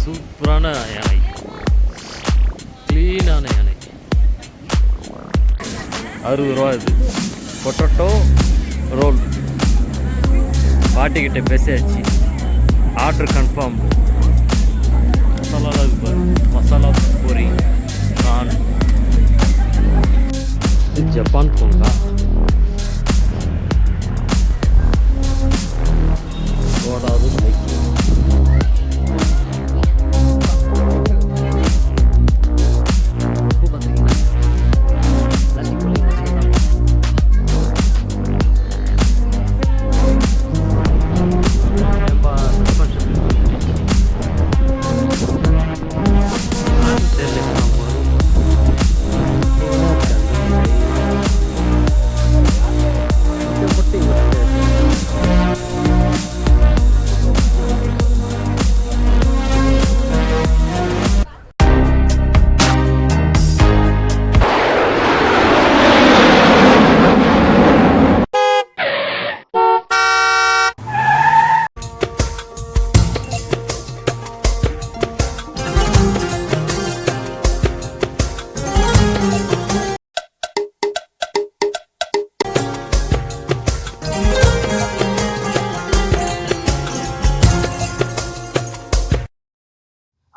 சூப்பரான யானை. க்ளீனான யானை. அறுபது ரூபா இது. பொட்டட்டோ ரோல் பாட்டிக்கிட்ட பேசியாச்சு. ஆர்டர் கன்ஃபார்ம் மசாலாலாம் பாரு. மசாலா பூரி நான் ஜப்பான் பூங்கா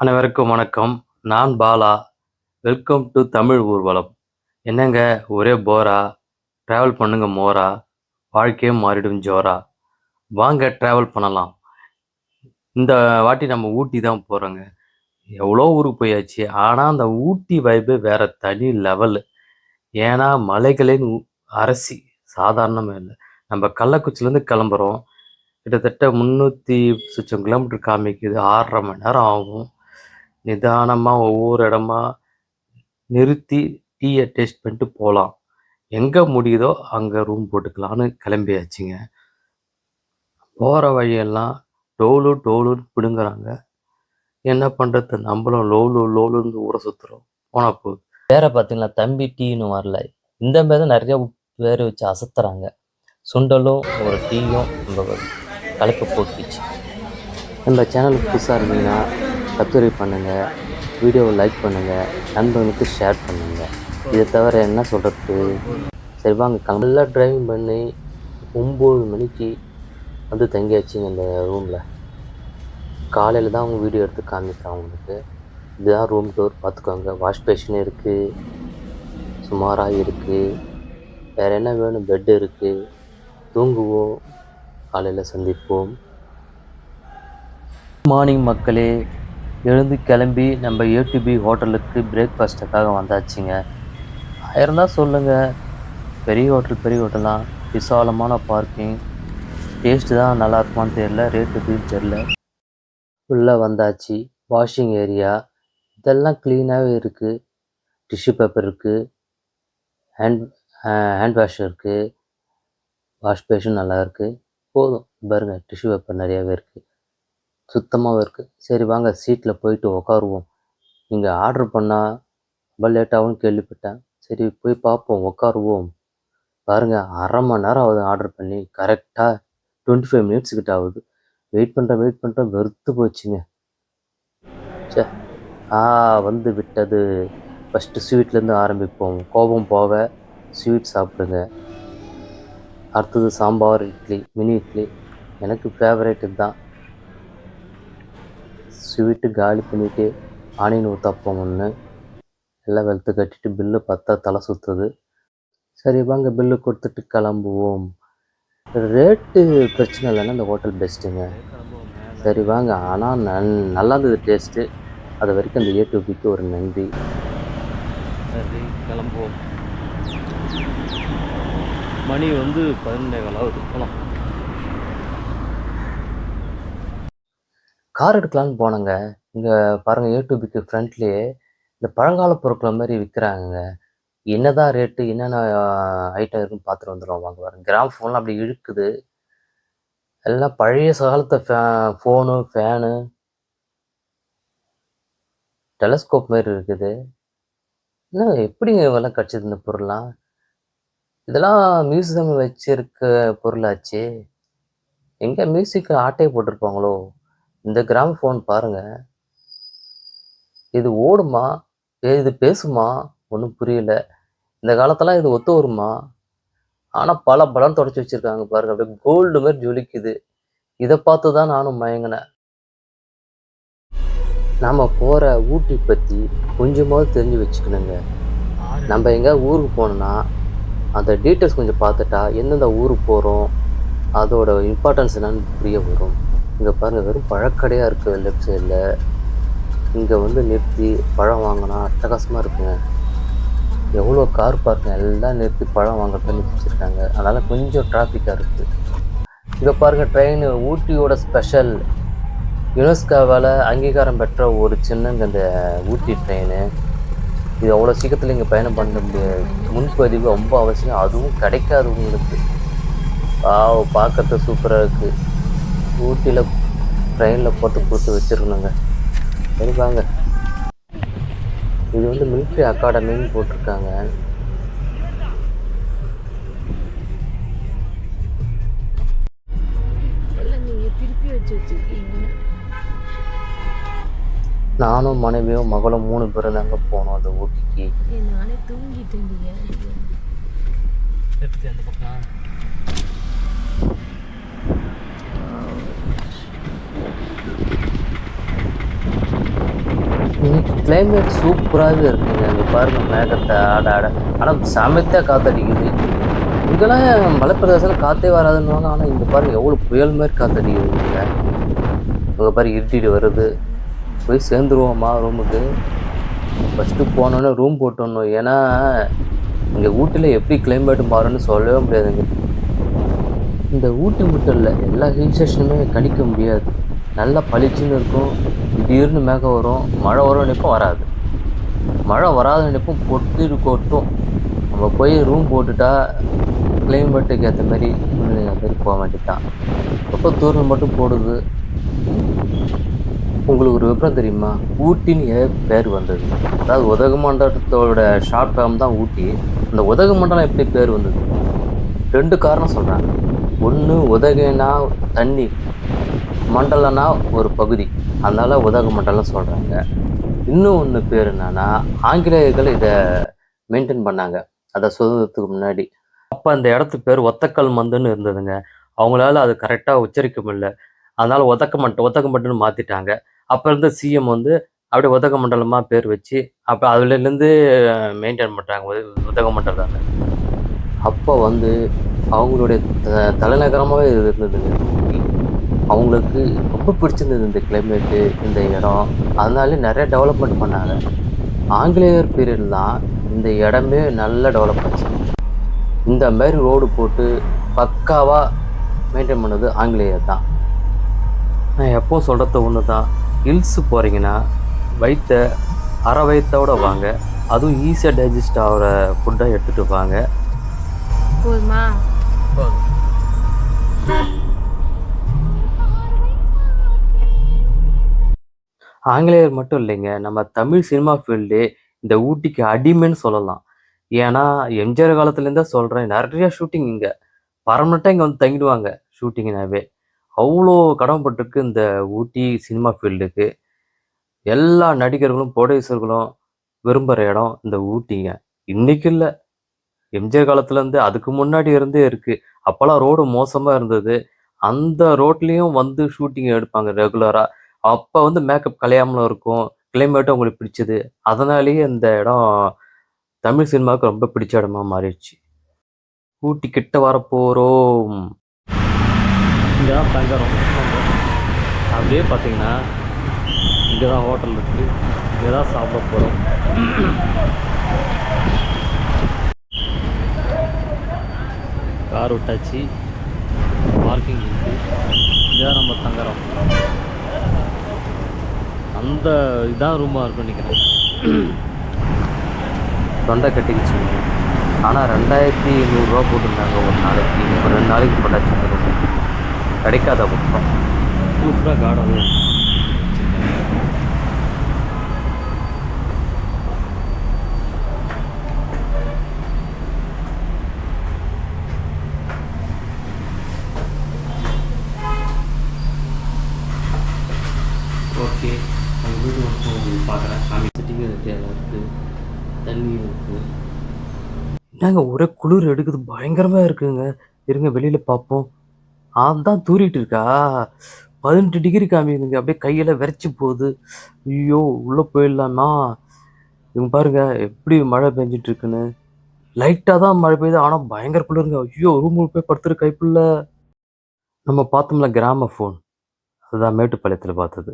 அனைவருக்கும் வணக்கம். நான் பாலா. வெல்கம் டு தமிழ் ஊர்வலம். என்னங்க ஒரே போரா? ட்ராவல் பண்ணுங்க மோரா. வாழ்க்கையே மாறிடும் ஜோரா. வாங்க ட்ராவல் பண்ணலாம். இந்த வாட்டி நம்ம ஊட்டி தான் போகிறோங்க எவ்வளோ ஊருக்கு போயாச்சு. ஆனால் அந்த ஊட்டி வைப்பு வேறு தனி லெவலு ஏன்னா மலைகளின் அரசி. சாதாரணமே இல்லை. நம்ம கள்ளக்குச்சிலேருந்து கிளம்புறோம். கிட்டத்தட்ட முந்நூற்றி சுச்சம் கிலோமீட்டர் காமிக்குது. ஆறரை மணி நேரம் ஆகும். நிதானமாக ஒவ்வொரு இடமா நிறுத்தி டீயை டேஸ்ட் பண்ணிட்டு போகலாம் எங்கே முடியுதோ அங்கே ரூம் போட்டுக்கலான்னு கிளம்பியாச்சுங்க. போகிற வழியெல்லாம் டோலு டோலுன்னு பிடுங்குறாங்க. என்ன பண்ணுறது நம்மளும் லோலு லோலுன்னு ஊரை சுற்றுறோம் போனால் போகுது வேற பார்த்தீங்களா? தம்பி டீன்னு வரல. இந்த மாதிரி தான் நிறைய பேர் வச்சு அசத்துறாங்க. சுண்டலும் ஒரு டீயும் நம்ம கலப்பு போக்கிச்சு நம்ம சேனலுக்கு புதுசாக இருந்தீங்கன்னா சப்ஸ்கிரைப் பண்ணுங்கள் வீடியோவை லைக் பண்ணுங்கள் நண்பர்களுக்கு ஷேர் பண்ணுங்கள் இதை தவிர என்ன சொல்கிறது சரி வாங்க கிளம்பு. நல்லா டிரைவிங் பண்ணி ஒம்பது மணிக்கு வந்து தங்கியாச்சுங்க இந்த ரூமில் காலையில் தான் அவங்க வீடியோ எடுத்து காமிக்கிறேன் அவங்களுக்கு இதுதான் ரூம் டோர் பார்த்துக்கோங்க. வாஷ் பேஷன் இருக்குது சுமாராக இருக்குது வேறு என்ன வேணும்? பெட் இருக்குது தூங்குவோம். காலையில் சந்திப்போம். மார்னிங் மக்களே. எழுந்து கிளம்பி நம்ம ஏடிபி ஹோட்டலுக்கு பிரேக்ஃபாஸ்ட்டுக்காக வந்தாச்சுங்க. ஆயிரம் தான் சொல்லுங்கள் பெரிய ஹோட்டல் பெரிய ஹோட்டலாம் விசாலமான பார்க்கிங் டேஸ்ட்டு தான் நல்லா இருக்குமான்னு தெரியல. ரேட் எப்படின்னு தெரில உள்ளே வந்தாச்சு. வாஷிங் ஏரியா இதெல்லாம் க்ளீனாகவே இருக்குது டிஷ்யூ பேப்பர் இருக்குது ஹேண்ட் ஹேண்ட் வாஷ் இருக்குது வாஷ் பேஷன் நல்லா இருக்குது போதும். பாருங்கள் டிஷ்யூ பேப்பர் நிறையாவே இருக்குது சுத்தமாகவும் இருக்குது சரி வாங்க சீட்டில் போயிட்டு உக்காருவோம். நீங்கள் ஆர்டர் பண்ணால் ரொம்ப லேட்டாகவும் கேள்விப்பட்டேன். சரி போய் பார்ப்போம் உக்காருவோம். பாருங்கள் அரை மணி நேரம் ஆகுது ஆர்டர் பண்ணி. கரெக்டாக டுவெண்ட்டி ஃபைவ் மினிட்ஸ் கிட்ட ஆகுது. வெயிட் பண்ணுறேன் வெயிட் பண்ணுறேன் வெறுத்து போச்சுங்க. சே ஆ வந்து விட்டது. ஃபஸ்ட்டு ஸ்வீட்லேருந்து ஆரம்பிப்போம். கோபம் போக ஸ்வீட் சாப்பிடுங்க. அடுத்தது சாம்பார் இட்லி மினி இட்லி. எனக்கு ஃபேவரேட் இதுதான். ஸ்வீட்டு காலி பண்ணிவிட்டு ஆனியன் ஊத்தாப்பம் ஒன்று எல்லாம் வெளுத்து கட்டிட்டு பில்லு பார்த்தா தலை சுற்றுது சரி வாங்க பில்லு கொடுத்துட்டு கிளம்புவோம். ரேட்டு பிரச்சனை இல்லைன்னா இந்த ஹோட்டல் பெஸ்ட்டுங்க சரி வாங்க. ஆனால் நன் நல்லா இருந்தது டேஸ்ட்டு அது வரைக்கும் அந்த ஏ பிக்கு ஒரு நன்றி. சரி கிளம்புவோம். மணி வந்து பதினொன்றே காலாவது போகலாம் கார் எடுக்கலான்னு போனேங்க. இங்கே பாருங்கள் யூடியூபுக்கு ஃப்ரண்ட்லேயே இந்த பழங்கால பொருட்கள் மாதிரி விற்கிறாங்க என்னதான் ரேட்டு என்னென்ன ஐட்டம் இருக்குன்னு பார்த்துட்டு வந்துடும் வாங்க பாருங்க. கிராம் ஃபோன்லாம் அப்படி இழுக்குது. எல்லாம் பழைய காலத்து ஃபே ஃபோனு ஃபேனு டெலஸ்கோப் மாதிரி இருக்குது. என்ன எப்படிங்க இவெல்லாம் கிடச்சிது இந்த பொருள்லாம்? இதெல்லாம் மியூசியம் வச்சுருக்க பொருளாச்சு. எங்கே மியூசிக்கு ஆட்டையை போட்டிருப்பாங்களோ? இந்த கிராம் ஃபோன் பாருங்க. இது ஓடுமா? ஏ இது பேசுமா? ஒன்றும் புரியல. இந்த காலத்தெல்லாம் இது ஒத்து வருமா? ஆனால் பல பலம் தொடச்சி வச்சுருக்காங்க பாருங்க. அப்படியே கோல்டு மாதிரி ஜொலிக்குது. இதை பார்த்து தான் நானும் மயங்கினேன். நாம் போகிற ஊட்டி பற்றி கொஞ்சமாவது தெரிஞ்சு வச்சுக்கணுங்க. நம்ம எங்கே ஊருக்கு போனோன்னா அந்த டீட்டெயில்ஸ் கொஞ்சம் பார்த்துட்டா எந்தெந்த ஊருக்கு போகிறோம் அதோட இம்பார்ட்டன்ஸ் என்னன்னு புரிய வரும். இங்கே பாருங்கள் வெறும் பழக்கடையாக இருக்குது லெஃப்ட் சைடில் இங்கே வந்து நிறுத்தி பழம் வாங்கினா அட்டகாசமாக இருக்குங்க. எவ்வளோ கார் பார்க்க எல்லாம் நிறுத்தி பழம் வாங்குறத நிறுத்தி வச்சுருக்காங்க. அதனால் கொஞ்சம் டிராஃபிக்காக இருக்குது இங்கே பாருங்கள் ட்ரெயின் ஊட்டியோட ஸ்பெஷல் யுனெஸ்கோவால் அங்கீகாரம் பெற்ற ஒரு சின்னங்க இந்த ஊட்டி ட்ரெயின் இது அவ்வளோ சீக்கிரத்தில் இங்கே பயணம் பண்ண முடியாது முன்பதிவு ரொம்ப அவசியம். அதுவும் கிடைக்காது உங்களுக்கு ஆ பார்க்கறது சூப்பராக இருக்குது ஊட்டியில் ட்ரெயினில் போட்டு கொடுத்து வச்சுருக்கணுங்க சரி வாங்க. இது வந்து மிலிட்ரி அகாடமின்னு போட்டிருக்காங்க. நானும் மனைவியும் மகளும் மூணு பேரும் தாங்க போனோம் அந்த ஊட்டிக்கு. நானே தூங்கிட்டேன் நீங்க எடுத்து அந்த பக்கம் இன்னைக்கு கிளைமேட் சூப்பராகவே இருக்குங்க. அங்கே பாருங்க மேகத்தை ஆட ஆட. ஆனால் சமைத்த காத்தடிக்குது. இங்கெல்லாம் மலைப்பிரதேசத்தில் காற்றே வராதுன்னுவாங்க. ஆனால் இங்கே பாருங்க எவ்வளோ புயல் மாதிரி காத்தடிக்குது இங்கே இங்கே பாரு இருட்டிட்டு வருது. போய் சேர்ந்துருவோமா ரூமுக்கு? ஃபஸ்ட்டு போனோன்னே ரூம் போட்டுடணும். ஏன்னா இங்கே ஊட்டியில் எப்படி கிளைமேட் மாறும்னு சொல்லவே முடியாதுங்க. இந்த ஊட்டி மட்டும் இல்லை எல்லா ஹில் ஸ்டேஷனுமே கணிக்க முடியாது. நல்லா பளிச்சுன்னு இருக்கும். திடீர்னு மேகம் வரும் மழை வரும் நினைப்போம் வராது. மழை வராத நினைப்போம் பொட்டு கொட்டும். நம்ம போய் ரூம் போட்டுட்டா கிளைமேட்டுக்கு ஏற்ற மாதிரி சூழ்நிலை மாதிரி போக வேண்டியதுதான். ரொம்ப தூரம் மட்டும் போடுது? உங்களுக்கு ஒரு விவரம் தெரியுமா? ஊட்டின்னு ஏன் பேர் வந்தது. அதாவது உதகமண்டலத்தோட ஷார்ட் ஃபார்ம் தான் ஊட்டி. அந்த உதகமண்டலம் எப்படி பேர் வந்தது? ரெண்டு காரணம் சொல்கிறாங்க ஒன்று உதகைனா தண்ணி மண்டலம்னா ஒரு பகுதி. அதனால் உதக மண்டலம் சொல்கிறாங்க இன்னும் ஒன்று பேர் என்னன்னா ஆங்கிலேயர்கள் இதை மெயின்டைன் பண்ணாங்க. அதை சுதந்திரத்துக்கு முன்னாடி. அப்போ அந்த இடத்து பேர் ஒத்தக்கல் மந்துன்னு இருந்ததுங்க. அவங்களால அது கரெக்டாக உச்சரிக்க முடியல. அதனால் ஒதக்க மண்ட ஒத்தக்க மட்டுன்னு மாற்றிட்டாங்க அப்போ இருந்த சிஎம் வந்து அப்படியே உதக மண்டலமாக பேர் வச்சு அப்போ அதுலேருந்து மெயின்டைன் பண்ணுறாங்க உதக மண்டலம் அப்போ வந்து அவங்களுடைய த- தலைநகரமாகவே இது இருந்ததுங்க. அவங்களுக்கு ரொம்ப பிடிச்சிருந்தது இந்த கிளைமேட்டு இந்த இடம். அதனாலே நிறைய டெவலப்மெண்ட் பண்ணாங்க. ஆங்கிலேயர் பீரியட் தான் இந்த இடமே நல்ல டெவலப் ஆச்சு. இந்த மாதிரி ரோடு போட்டு பக்காவாக மெயின்டைன் பண்ணது ஆங்கிலேயர் தான். நான் எப்பவும் சொல்கிறது ஒன்று தான் ஹில்ஸ் போகிறீங்கன்னா வயிற்ற அரை வயிற்றோட வாங்க. அதுவும் ஈஸியாக டைஜஸ்ட் ஆகிற ஃபுட்டை எடுத்துகிட்டு வாங்க. போதுமா. ஆங்கிலேயர் மட்டும் இல்லைங்க. நம்ம தமிழ் சினிமா ஃபீல்டு இந்த ஊட்டிக்கு அடிமைன்னு சொல்லலாம். ஏன்னா எம்ஜிஆர் காலத்துலேருந்தே சொல்கிறேன் நிறையா ஷூட்டிங் இங்கே. பர்மனெண்ட்டாக இங்கே வந்து தங்கிடுவாங்க ஷூட்டிங்னாவே அவ்வளோ கடமைப்பட்டிருக்கு இந்த ஊட்டி சினிமா ஃபீல்டுக்கு எல்லா நடிகர்களும் ப்ரொடியூசர்களும் விரும்புகிற இடம் இந்த ஊட்டிங்க. இன்னைக்கு இல்லை. எம்ஜிஆர் காலத்துலேருந்து அதுக்கு முன்னாடி இருந்தே இருக்குது அப்போல்லாம் ரோடு மோசமாக இருந்தது. அந்த ரோட்லேயும் வந்து ஷூட்டிங் எடுப்பாங்க ரெகுலராக அப்போ வந்து மேக்கப் கலையாமலும் இருக்கும். கிளைமேட்டும் உங்களுக்கு பிடிச்சது. அதனாலேயே இந்த இடம் தமிழ் சினிமாவுக்கு ரொம்ப பிடிச்ச இடமா மாறிடுச்சு. ஊட்டி கிட்ட வரப்போகிறோம் இங்கே தான் தங்குறோம். அப்படியே பார்த்தீங்கன்னா இங்கே தான் ஹோட்டல் இருக்குது இங்கே தான் சாப்பிட போகிறோம் கார் விட்டாச்சு. பார்க்கிங் இருக்குது இங்கே தான் நம்ம தங்குறோம். அந்த இதான் ரூமாக இருக்கும் நினைக்கிறேன். தொண்டை கட்டிக்கிச்சுங்க ஆனால் ரெண்டாயிரத்தி நூறுரூவா போட்டிருந்தாங்க ஒரு நாளைக்கு. ஒரு ரெண்டு நாளைக்கு போட்டாச்சு room. கிடைக்காத பக்கம் சூப்பராக கார்டன் ஓகே பார்க்குறேன் சாமி. செட்டிங்க இருக்குது தண்ணி இருக்குது என்னங்க ஒரே குளிர் எடுக்குது. பயங்கரமாக இருக்குங்க. இருங்க வெளியில் பார்ப்போம் அதான் தூரிட்டு இருக்கா? பதினெட்டு டிகிரி காமிக்குதுங்க. அப்படியே கையில் விரைச்சி போகுது. ஐயோ உள்ளே போயிடலான்னா இவங்க பாருங்க எப்படி மழை பெஞ்சிட்டு இருக்குன்னு. லைட்டாக தான் மழை பெய்யுது. ஆனால் பயங்கர குளிருங்க. ஐயோ ரூம் போய் படுத்துரு கைப்புள்ள. நம்ம பார்த்தோம்ல கிராம ஃபோன் அதுதான் மேட்டுப்பாளையத்தில் பார்த்தது.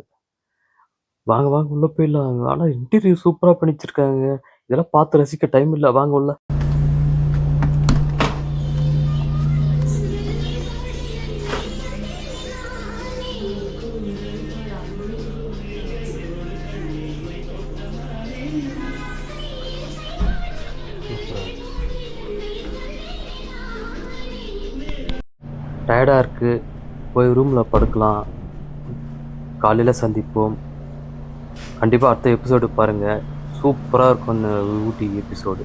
வாங்க வாங்க உள்ளே போயிடலாம். ஆனால் இன்டீரியர் சூப்பராக பண்ணிச்சிருக்காங்க. இதெல்லாம் பார்த்து ரசிக்க டைம் இல்லை. வாங்க உள்ள. டயர்டாக இருக்குது போய் ரூமில் படுக்கலாம். காலையில் சந்திப்போம். கண்டிப்பாக அடுத்த எபிசோடு பாருங்கள் சூப்பராக இருக்கும் அந்த ஊட்டி எபிசோடு